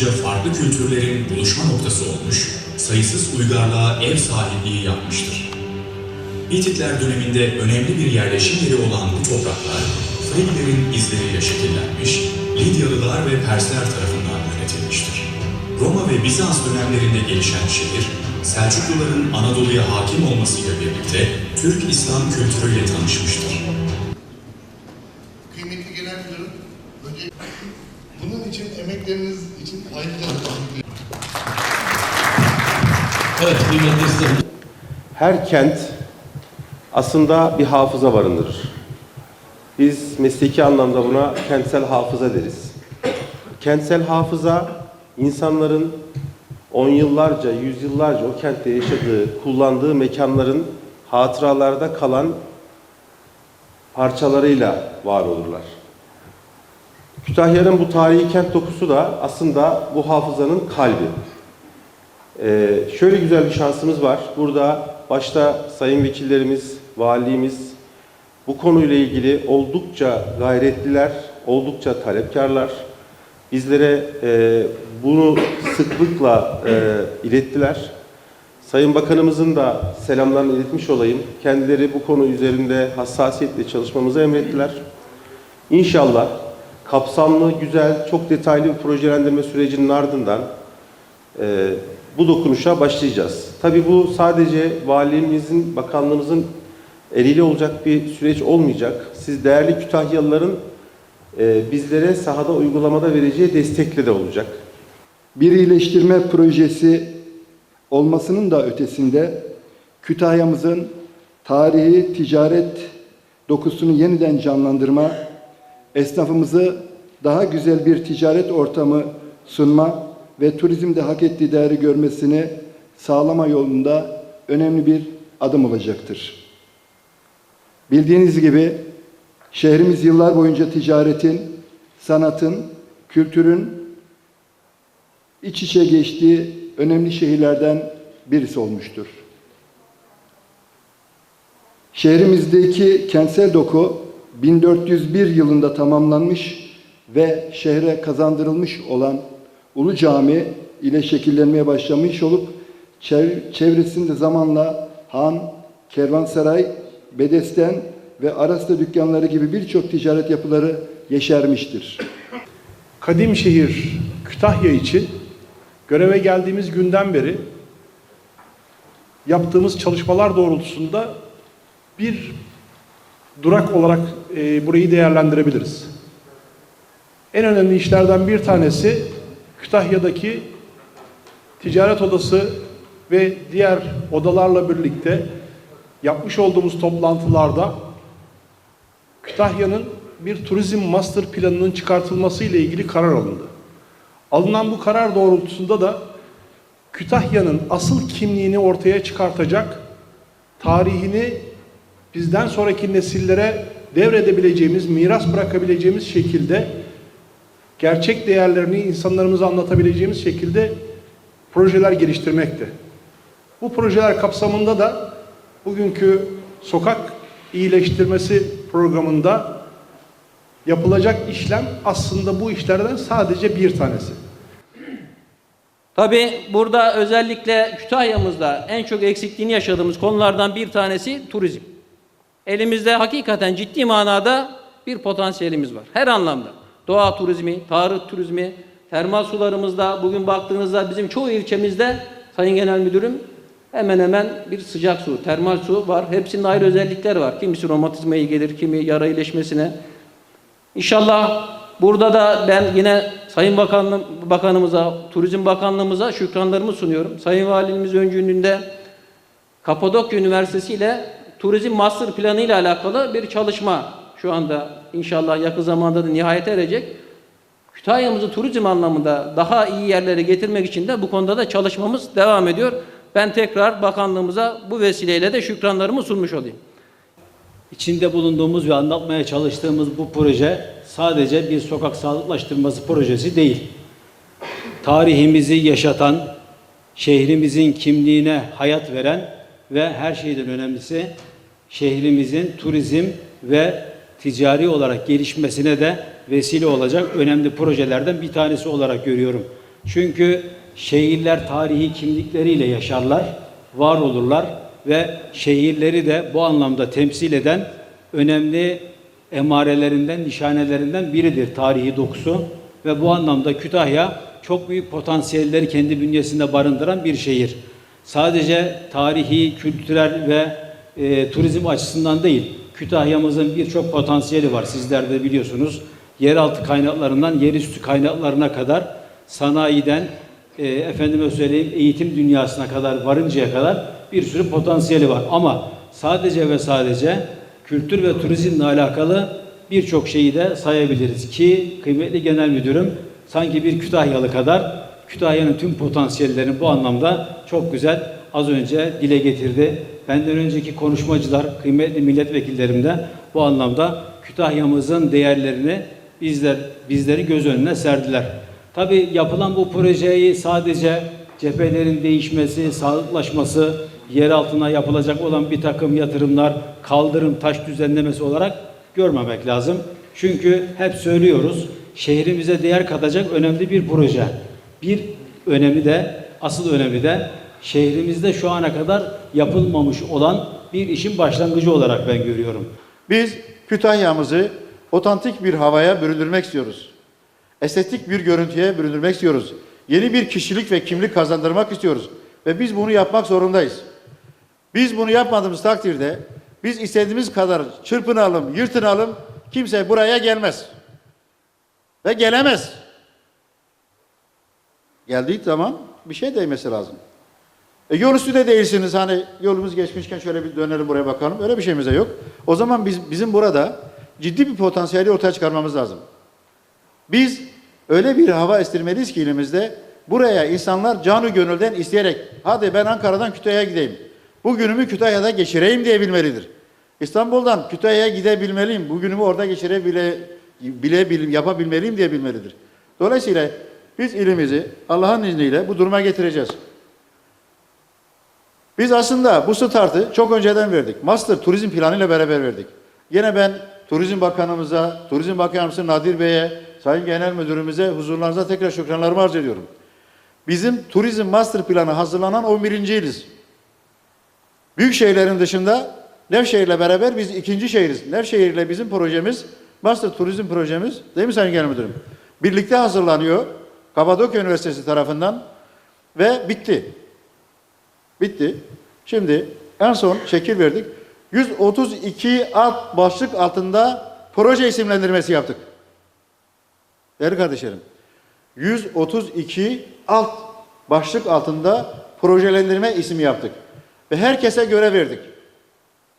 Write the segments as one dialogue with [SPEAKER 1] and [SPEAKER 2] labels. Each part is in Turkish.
[SPEAKER 1] boyunca farklı kültürlerin buluşma noktası olmuş, sayısız uygarlığa ev sahipliği yapmıştır. Hititler döneminde önemli bir yerleşim yeri olan bu topraklar, Friglerin izleriyle şekillenmiş, Lidyalılar ve Persler tarafından yönetilmiştir. Roma ve Bizans dönemlerinde gelişen şehir, Selçukluların Anadolu'ya hakim olmasıyla birlikte Türk İslam kültürüyle tanışmıştır.
[SPEAKER 2] Kıymetli genel müdürüm, önce bunun için emekleriniz için ayrıca teşekkür ederim.
[SPEAKER 3] Evet, kıymetli.
[SPEAKER 4] Her kent aslında bir hafıza barındırır. Biz mesleki anlamda buna kentsel hafıza deriz. Kentsel hafıza insanların on yıllarca, yüzyıllarca o kentte yaşadığı, kullandığı mekanların hatıralarda kalan parçalarıyla var olurlar. Kütahya'nın bu tarihi kent dokusu da aslında bu hafızanın kalbi. Ee, şöyle güzel bir şansımız var. Burada başta sayın vekillerimiz, valiliğimiz bu konuyla ilgili oldukça gayretliler, oldukça talepkarlar. Bizlere e, bunu sıklıkla e, ilettiler. Sayın Bakanımızın da selamlarını iletmiş olayım. Kendileri bu konu üzerinde hassasiyetle çalışmamızı emrettiler. İnşallah kapsamlı, güzel, çok detaylı bir projelendirme sürecinin ardından e, bu dokunuşa başlayacağız. Tabii bu sadece valiliğimizin, bakanlığımızın eliyle olacak bir süreç olmayacak. Siz değerli Kütahyalıların e, bizlere sahada uygulamada vereceği destekle de olacak.
[SPEAKER 5] bir iyileştirme projesi olmasının da ötesinde Kütahya'mızın tarihi ticaret dokusunu yeniden canlandırma, esnafımızı daha güzel bir ticaret ortamı sunma ve turizmde hak ettiği değeri görmesini sağlama yolunda önemli bir adım olacaktır. Bildiğiniz gibi şehrimiz yıllar boyunca ticaretin, sanatın, kültürün iç içe geçtiği önemli şehirlerden birisi olmuştur. Şehrimizdeki kentsel doku 1401 yılında tamamlanmış ve şehre kazandırılmış olan Ulu Cami ile şekillenmeye başlamış olup çev- çevresinde zamanla han, kervansaray, bedesten ve arasta dükkanları gibi birçok ticaret yapıları yeşermiştir.
[SPEAKER 6] Kadim şehir Kütahya için göreve geldiğimiz günden beri yaptığımız çalışmalar doğrultusunda bir durak olarak e, burayı değerlendirebiliriz. En önemli işlerden bir tanesi Kütahya'daki ticaret odası ve diğer odalarla birlikte yapmış olduğumuz toplantılarda Kütahya'nın bir turizm master planının çıkartılması ile ilgili karar alındı. Alınan bu karar doğrultusunda da Kütahya'nın asıl kimliğini ortaya çıkartacak, tarihini bizden sonraki nesillere devredebileceğimiz, miras bırakabileceğimiz şekilde gerçek değerlerini insanlarımıza anlatabileceğimiz şekilde projeler geliştirmekte. Bu projeler kapsamında da bugünkü sokak iyileştirmesi programında yapılacak işlem aslında bu işlerden sadece bir tanesi.
[SPEAKER 7] Tabii burada özellikle Kütahya'mızda en çok eksikliğini yaşadığımız konulardan bir tanesi turizm. Elimizde hakikaten ciddi manada bir potansiyelimiz var. Her anlamda. Doğa turizmi, tarih turizmi, termal sularımızda bugün baktığınızda bizim çoğu ilçemizde Sayın Genel Müdürüm hemen hemen bir sıcak su, termal su var. Hepsinin ayrı özellikleri var. Kimisi romatizmaya iyi gelir, kimi yara iyileşmesine, İnşallah burada da ben yine Sayın Bakanlığım, Bakanımıza, Turizm Bakanlığımıza şükranlarımı sunuyorum. Sayın Valimiz öncülüğünde Kapadokya Üniversitesi ile Turizm Master Planı ile alakalı bir çalışma şu anda inşallah yakın zamanda da nihayete erecek. Kütahya'mızı turizm anlamında daha iyi yerlere getirmek için de bu konuda da çalışmamız devam ediyor. Ben tekrar bakanlığımıza bu vesileyle de şükranlarımı sunmuş olayım.
[SPEAKER 3] İçinde bulunduğumuz ve anlatmaya çalıştığımız bu proje sadece bir sokak sağlıklaştırması projesi değil. Tarihimizi yaşatan, şehrimizin kimliğine hayat veren ve her şeyden önemlisi şehrimizin turizm ve ticari olarak gelişmesine de vesile olacak önemli projelerden bir tanesi olarak görüyorum Çünkü şehirler tarihi kimlikleriyle yaşarlar, var olurlar ve şehirleri de bu anlamda temsil eden önemli emarelerinden, nişanelerinden biridir tarihi dokusu. Ve bu anlamda Kütahya çok büyük potansiyelleri kendi bünyesinde barındıran bir şehir. Sadece tarihi, kültürel ve e, turizm açısından değil, Kütahya'mızın birçok potansiyeli var. Sizler de biliyorsunuz. Yeraltı kaynaklarından yerüstü kaynaklarına kadar sanayiden e, efendime söyleyeyim eğitim dünyasına kadar varıncaya kadar bir sürü potansiyeli var. Ama sadece ve sadece kültür ve turizmle alakalı birçok şeyi de sayabiliriz ki kıymetli genel müdürüm sanki bir Kütahyalı kadar Kütahya'nın tüm potansiyellerini bu anlamda çok güzel az önce dile getirdi. Benden önceki konuşmacılar, kıymetli milletvekillerim de bu anlamda Kütahya'mızın değerlerini bizler bizleri göz önüne serdiler. Tabii yapılan bu projeyi sadece cephelerin değişmesi, sağlıklaşması, yer altına yapılacak olan bir takım yatırımlar, kaldırım, taş düzenlemesi olarak görmemek lazım. Çünkü hep söylüyoruz, şehrimize değer katacak önemli bir proje. Bir önemi de, asıl önemi de şehrimizde şu ana kadar yapılmamış olan bir işin başlangıcı olarak ben görüyorum.
[SPEAKER 8] Biz Kütahya'mızı otantik bir havaya büründürmek istiyoruz. Estetik bir görüntüye büründürmek istiyoruz. Yeni bir kişilik ve kimlik kazandırmak istiyoruz. Ve biz bunu yapmak zorundayız. Biz bunu yapmadığımız takdirde biz istediğimiz kadar çırpınalım, yırtınalım kimse buraya gelmez. Ve gelemez. Geldiği zaman bir şey değmesi lazım. E yol üstünde değilsiniz hani yolumuz geçmişken şöyle bir dönelim buraya bakalım. Öyle bir şeyimiz de yok. O zaman biz bizim burada ciddi bir potansiyeli ortaya çıkarmamız lazım. Biz öyle bir hava estirmeliyiz ki ilimizde buraya insanlar canı gönülden isteyerek hadi ben Ankara'dan Kütahya'ya gideyim. Bu günümü Kütahya'da geçireyim diyebilmelidir. İstanbul'dan Kütahya'ya gidebilmeliyim. Bu günümü orada geçirebile bile, bile yapabilmeliyim diyebilmelidir. Dolayısıyla biz ilimizi Allah'ın izniyle bu duruma getireceğiz. Biz aslında bu startı çok önceden verdik. Master turizm planı ile beraber verdik. Yine ben Turizm Bakanımıza, Turizm Bakanımız Nadir Bey'e, Sayın Genel Müdürümüze, huzurlarınıza tekrar şükranlarımı arz ediyorum. Bizim turizm master planı hazırlanan 11. iliz. Büyük şehirlerin dışında Nevşehir'le beraber biz ikinci şehiriz. Nevşehir'le bizim projemiz, master turizm projemiz, değil mi Sayın Genel Müdürüm? Birlikte hazırlanıyor. Kapadokya Üniversitesi tarafından ve bitti. Bitti. Şimdi en son şekil verdik. 132 alt başlık altında proje isimlendirmesi yaptık. Değerli kardeşlerim. 132 alt başlık altında projelendirme ismi yaptık. Ve herkese görev verdik.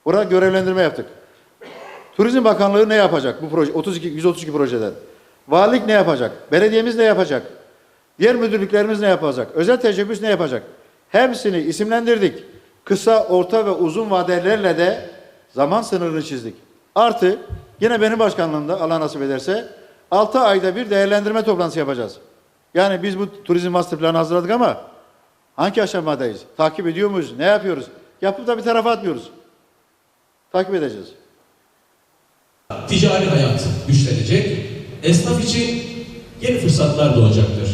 [SPEAKER 8] Burada görevlendirme yaptık. Turizm Bakanlığı ne yapacak bu proje 32 132 projeden? Valilik ne yapacak? Belediyemiz ne yapacak? Diğer müdürlüklerimiz ne yapacak? Özel teşebbüs ne yapacak? Hepsini isimlendirdik. Kısa, orta ve uzun vadelerle de zaman sınırını çizdik. Artı yine benim başkanlığımda Allah nasip ederse 6 ayda bir değerlendirme toplantısı yapacağız. Yani biz bu turizm master planı hazırladık ama hangi aşamadayız? Takip ediyor muyuz? Ne yapıyoruz? Yapıp da bir tarafa atmıyoruz. Takip edeceğiz.
[SPEAKER 9] ticari hayat güçlenecek, esnaf için yeni fırsatlar doğacaktır.